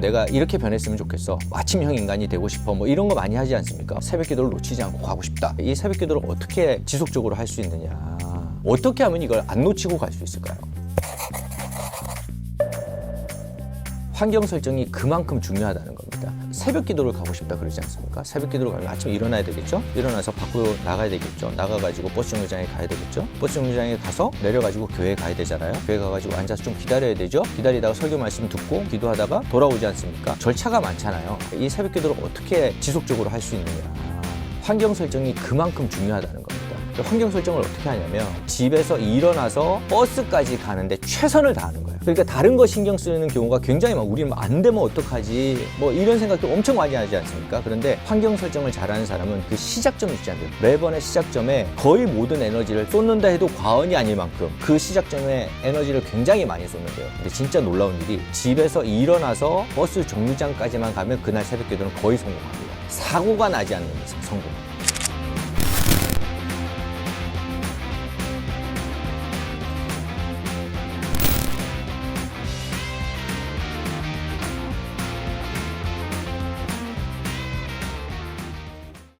내가 이렇게 변했으면 좋겠어. 아침형 인간이 되고 싶어. 뭐 이런 거 많이 하지 않습니까? 새벽 기도를 놓치지 않고 가고 싶다. 이 새벽 기도를 어떻게 지속적으로 할 수 있느냐. 어떻게 하면 이걸 안 놓치고 갈 수 있을까요? 환경 설정이 그만큼 중요하다는 겁니다. 새벽 기도를 가고 싶다 그러지 않습니까? 새벽 기도를 가면 아침에 일어나야 되겠죠? 일어나서 밖으로 나가야 되겠죠? 나가가지고 버스 정류장에 가야 되겠죠? 버스 정류장에 가서 내려가지고 교회 가야 되잖아요? 교회 가가지고 앉아서 좀 기다려야 되죠? 기다리다가 설교 말씀 듣고 기도하다가 돌아오지 않습니까? 절차가 많잖아요. 이 새벽 기도를 어떻게 지속적으로 할 수 있느냐. 환경 설정이 그만큼 중요하다는 겁니다. 그 환경 설정을 어떻게 하냐면 집에서 일어나서 버스까지 가는데 최선을 다하는 거예요. 그러니까 다른 거 신경 쓰는 경우가 굉장히 많아. 우리는 안 되면 어떡하지? 뭐 이런 생각도 엄청 많이 하지 않습니까? 그런데 환경 설정을 잘하는 사람은 그 시작점을 잊지 않아요. 매번의 시작점에 거의 모든 에너지를 쏟는다 해도 과언이 아닐 만큼 그 시작점에 에너지를 굉장히 많이 쏟는데요. 근데 진짜 놀라운 일이 집에서 일어나서 버스 정류장까지만 가면 그날 새벽 기도는 거의 성공합니다. 사고가 나지 않는 이상 성공.